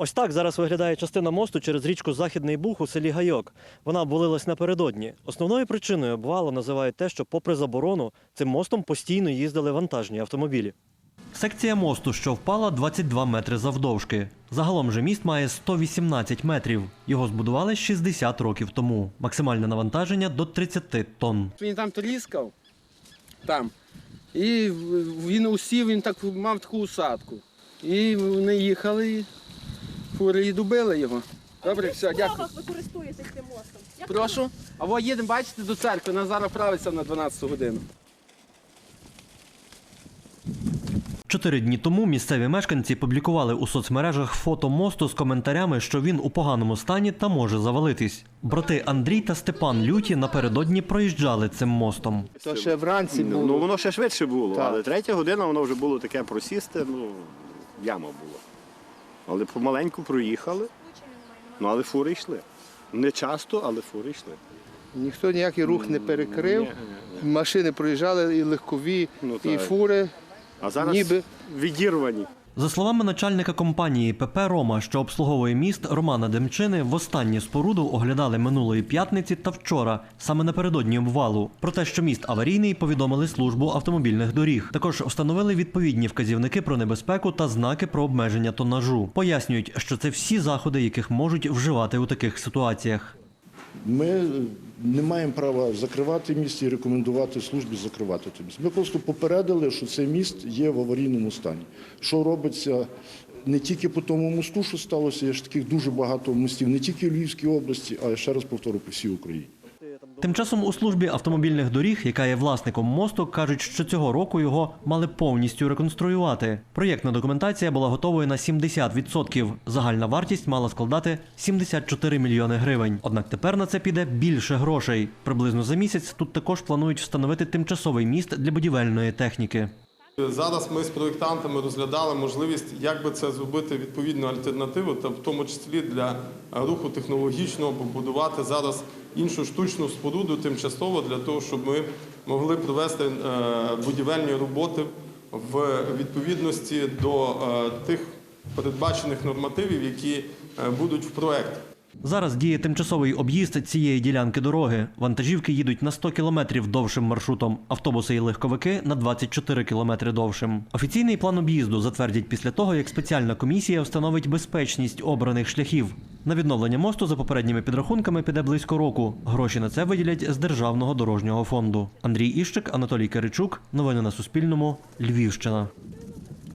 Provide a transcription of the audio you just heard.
Ось так зараз виглядає частина мосту через річку Західний Буг у селі Гайок. Вона обвалилась напередодні. Основною причиною обвалу називають те, що, попри заборону, цим мостом постійно їздили вантажні автомобілі. Секція мосту, що впала, 22 метри завдовжки. Загалом же міст має 118 метрів. Його збудували 60 років тому. Максимальне навантаження до 30 тонн. Він там тріскав, там. І він усів, він так мав таку усадку. І вони їхали, і добили його. Добре, все, дякую. ви користуєтесь цим мостом? Як Прошу. А во їдемо, бачите, до церкви, нас зараз правиться на 12 годину. Чотири дні тому місцеві мешканці публікували у соцмережах фото мосту з коментарями, що він у поганому стані та може завалитись. Брати Андрій та Степан Люті напередодні проїжджали цим мостом. То ще вранці Ну, було. воно ще швидше було, Так. але третя година воно вже було таке просісте, ну, яма була. Але помаленьку проїхали, ну але фури йшли. Не часто, але фури йшли. Ніхто ніякий рух не перекрив. Ні, ні, Машини проїжджали і легкові, Ну, і так. фури. А зараз Ніби. відірвані. За словами начальника компанії ПП Рома, що обслуговує міст Романа Демчини, востаннє споруду оглядали минулої п'ятниці та вчора, саме напередодні обвалу. Про те, що міст аварійний, повідомили службу автомобільних доріг. Також встановили відповідні вказівники про небезпеку та знаки про обмеження тонажу. Пояснюють, що це всі заходи, яких можуть вживати у таких ситуаціях. Ми е, не маємо права закривати міст і рекомендувати службі закривати це міст. Ми просто попередили, що цей міст є в аварійному стані. Що робиться не тільки по тому мосту, що сталося, є ж таких дуже багато мостів, не тільки в Львівській області, а ще раз повторю по всій Україні. Тим часом у службі автомобільних доріг, яка є власником мосту, кажуть, що цього року його мали повністю реконструювати. Проєктна документація була готовою на 70%. Загальна вартість мала складати 74 мільйони гривень. Однак тепер на це піде більше грошей. Приблизно за місяць тут також планують встановити тимчасовий міст для будівельної техніки. Зараз ми з проєктантами розглядали можливість, як би це зробити відповідну альтернативу, та в тому числі для руху технологічного побудувати зараз іншу штучну споруду тимчасово для того, щоб ми могли провести е, будівельні роботи в відповідності до е, тих передбачених нормативів, які е, будуть в проєкті. Зараз діє тимчасовий об'їзд цієї ділянки дороги. Вантажівки їдуть на 100 кілометрів довшим маршрутом, автобуси і легковики на 24 кілометри довшим. Офіційний план об'їзду затвердять після того, як спеціальна комісія встановить безпечність обраних шляхів. На відновлення мосту за попередніми підрахунками піде близько року. Гроші на це виділять з державного дорожнього фонду. Андрій Іщик, Анатолій Киричук. Новини на Суспільному. Львівщина.